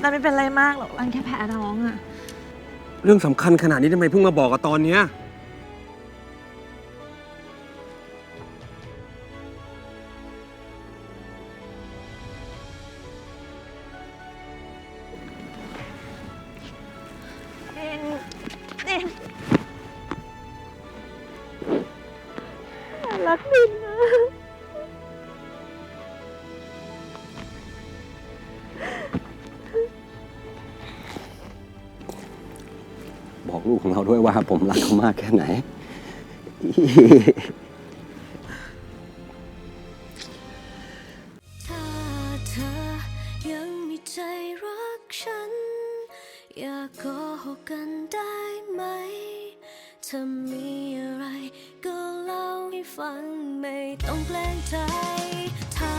นันไม่เป็นไรมากหรอกรันแค่แพ้ท้องอะเรื่องสำคัญขนาดนี้ทำไมเพิ่งมาบอกกับตอนเนี้ยเอ็นเอ็นรักบินนะ บอกลูกของเราด้วยว่าผมรักเขามากแค่ไหน ถ้าเธอยังมีใจรักฉัน อย่าโกหกกันได้ไหม ถ้ามีอะไรก็เล่าให้ฟังไม่ต้องแกล้งใจถ้า